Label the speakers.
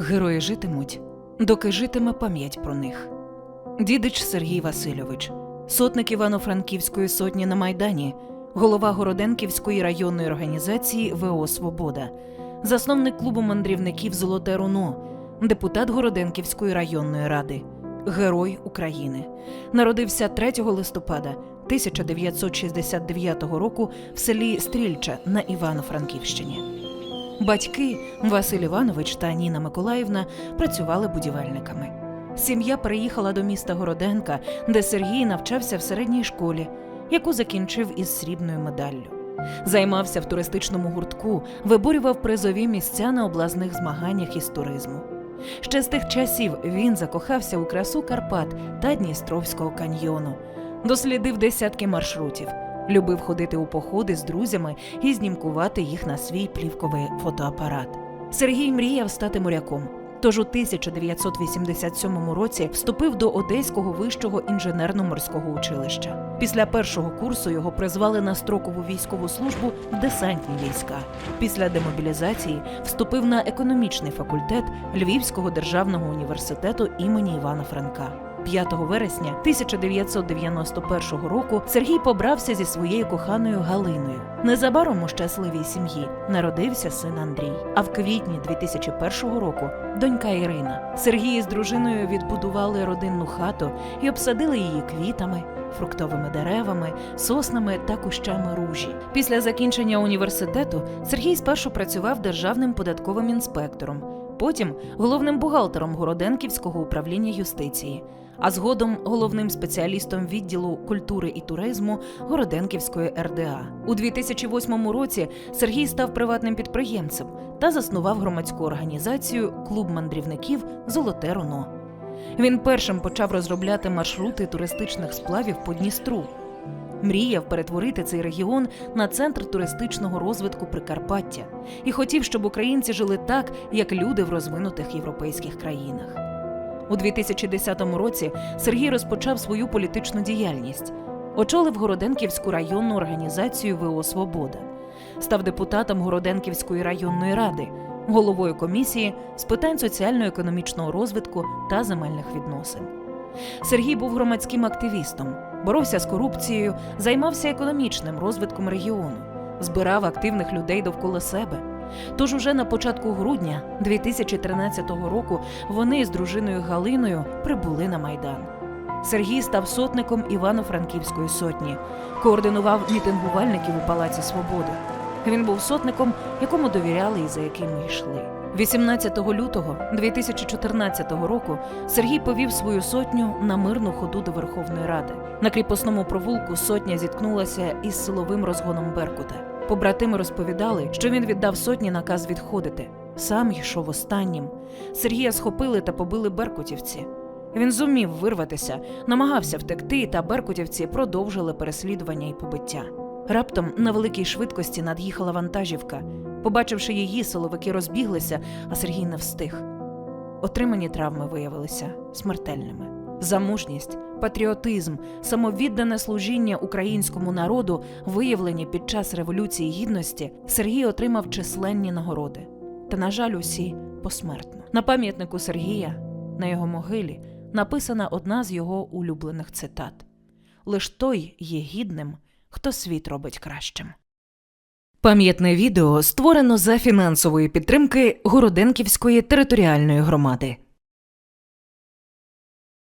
Speaker 1: Герої житимуть, доки житиме пам'ять про них. Дідич Сергій Васильович, сотник Івано-Франківської сотні на Майдані, голова Городенківської районної організації ВО Свобода, засновник клубу мандрівників Золоте Руно, депутат Городенківської районної ради, Герой України. Народився 3 листопада 1969 року в селі Стрільча на Івано-Франківщині. Батьки Василь Іванович та Ніна Миколаївна працювали будівельниками. Сім'я переїхала до міста Городенка, де Сергій навчався в середній школі, яку закінчив із срібною медаллю. Займався в туристичному гуртку, виборював призові місця на обласних змаганнях із туризму. Ще з тих часів він закохався у красу Карпат та Дністровського каньйону, дослідив десятки маршрутів, любив ходити у походи з друзями і знімкувати їх на свій плівковий фотоапарат. Сергій мріяв стати моряком. Тож у 1987 році вступив до Одеського вищого інженерно-морського училища. Після першого курсу його призвали на строкову військову службу в десантні війська. Після демобілізації вступив на економічний факультет Львівського державного університету імені Івана Франка. 5 вересня 1991 року Сергій побрався зі своєю коханою Галиною. Незабаром у щасливій сім'ї народився син Андрій. А в квітні 2001 року донька Ірина. Сергій з дружиною відбудували родинну хату і обсадили її квітами, фруктовими деревами, соснами та кущами ружі. Після закінчення університету Сергій спершу працював державним податковим інспектором, потім головним бухгалтером Городенківського управління юстиції, а згодом головним спеціалістом відділу культури і туризму Городенківської РДА. У 2008 році Сергій став приватним підприємцем та заснував громадську організацію Клуб мандрівників Золоте Руно. Він першим почав розробляти маршрути туристичних сплавів по Дністру. Мріяв перетворити цей регіон на центр туристичного розвитку Прикарпаття і хотів, щоб українці жили так, як люди в розвинутих європейських країнах. У 2010 році Сергій розпочав свою політичну діяльність, очолив Городенківську районну організацію ВО Свобода, став депутатом Городенківської районної ради, головою комісії з питань соціально-економічного розвитку та земельних відносин. Сергій був громадським активістом, боровся з корупцією, займався економічним розвитком регіону, збирав активних людей довкола себе. Тож уже на початку грудня 2013 року вони з дружиною Галиною прибули на майдан. Сергій став сотником Івано-Франківської сотні, координував мітингувальників у Палаці Свободи. Він був сотником, якому довіряли і за яким йшли. 18 лютого 2014 року Сергій повів свою сотню на мирну ходу до Верховної Ради. На кріпосному провулку сотня зіткнулася із силовим розгоном Беркута. Побратими розповідали, що він віддав сотні наказ відходити. Сам йшов останнім. Сергія схопили та побили беркутівці. Він зумів вирватися, намагався втекти, та беркутівці продовжили переслідування і побиття. Раптом на великій швидкості над'їхала вантажівка. Побачивши її, силовики розбіглися, а Сергій не встиг. Отримані травми виявилися смертельними. За мужність, патріотизм, самовіддане служіння українському народу, виявлені під час Революції Гідності, Сергій отримав численні нагороди. Та, на жаль, усі посмертно. На пам'ятнику Сергія, на його могилі, написана одна з його улюблених цитат: Лиш той є гідним, хто світ робить кращим. Пам'ятне відео створено за фінансової підтримки Городенківської територіальної громади.